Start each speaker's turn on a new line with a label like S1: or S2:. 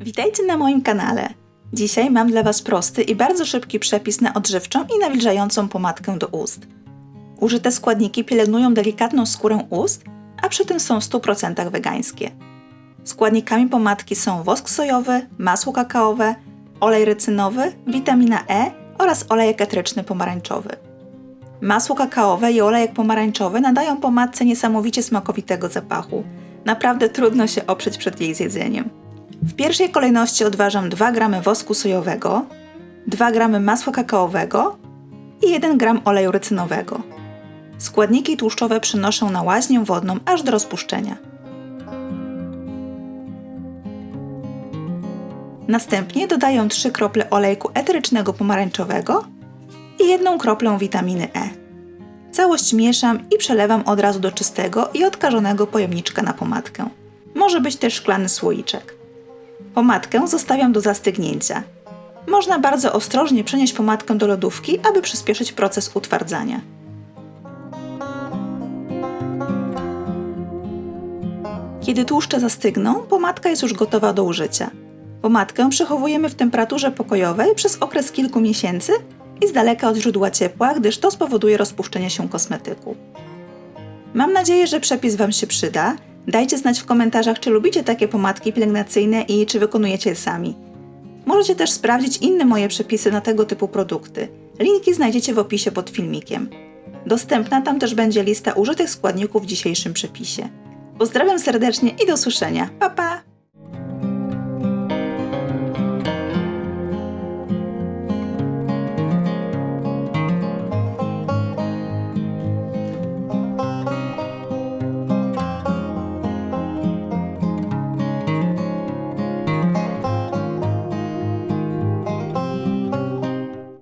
S1: Witajcie na moim kanale. Dzisiaj mam dla Was prosty i bardzo szybki przepis na odżywczą i nawilżającą pomadkę do ust. Użyte składniki pielęgnują delikatną skórę ust, a przy tym są w 100% wegańskie. Składnikami pomadki są wosk sojowy, masło kakaowe, olej rycynowy, witamina E oraz olejek eteryczny pomarańczowy. Masło kakaowe i olejek pomarańczowy nadają pomadce niesamowicie smakowitego zapachu. Naprawdę trudno się oprzeć przed jej zjedzeniem. W pierwszej kolejności odważam 2 g wosku sojowego, 2 g masła kakaowego i 1 g oleju rycynowego. Składniki tłuszczowe przenoszę na łaźnię wodną aż do rozpuszczenia. Następnie dodaję 3 krople olejku eterycznego pomarańczowego i 1 kroplę witaminy E. Całość mieszam i przelewam od razu do czystego i odkażonego pojemniczka na pomadkę. Może być też szklany słoiczek. Pomadkę zostawiam do zastygnięcia. Można bardzo ostrożnie przenieść pomadkę do lodówki, aby przyspieszyć proces utwardzania. Kiedy tłuszcze zastygną, pomadka jest już gotowa do użycia. Pomadkę przechowujemy w temperaturze pokojowej przez okres kilku miesięcy i z daleka od źródła ciepła, gdyż to spowoduje rozpuszczenie się kosmetyku. Mam nadzieję, że przepis Wam się przyda. Dajcie znać w komentarzach, czy lubicie takie pomadki pielęgnacyjne i czy wykonujecie je sami. Możecie też sprawdzić inne moje przepisy na tego typu produkty. Linki znajdziecie w opisie pod filmikiem. Dostępna tam też będzie lista użytych składników w dzisiejszym przepisie. Pozdrawiam serdecznie i do usłyszenia. Pa pa!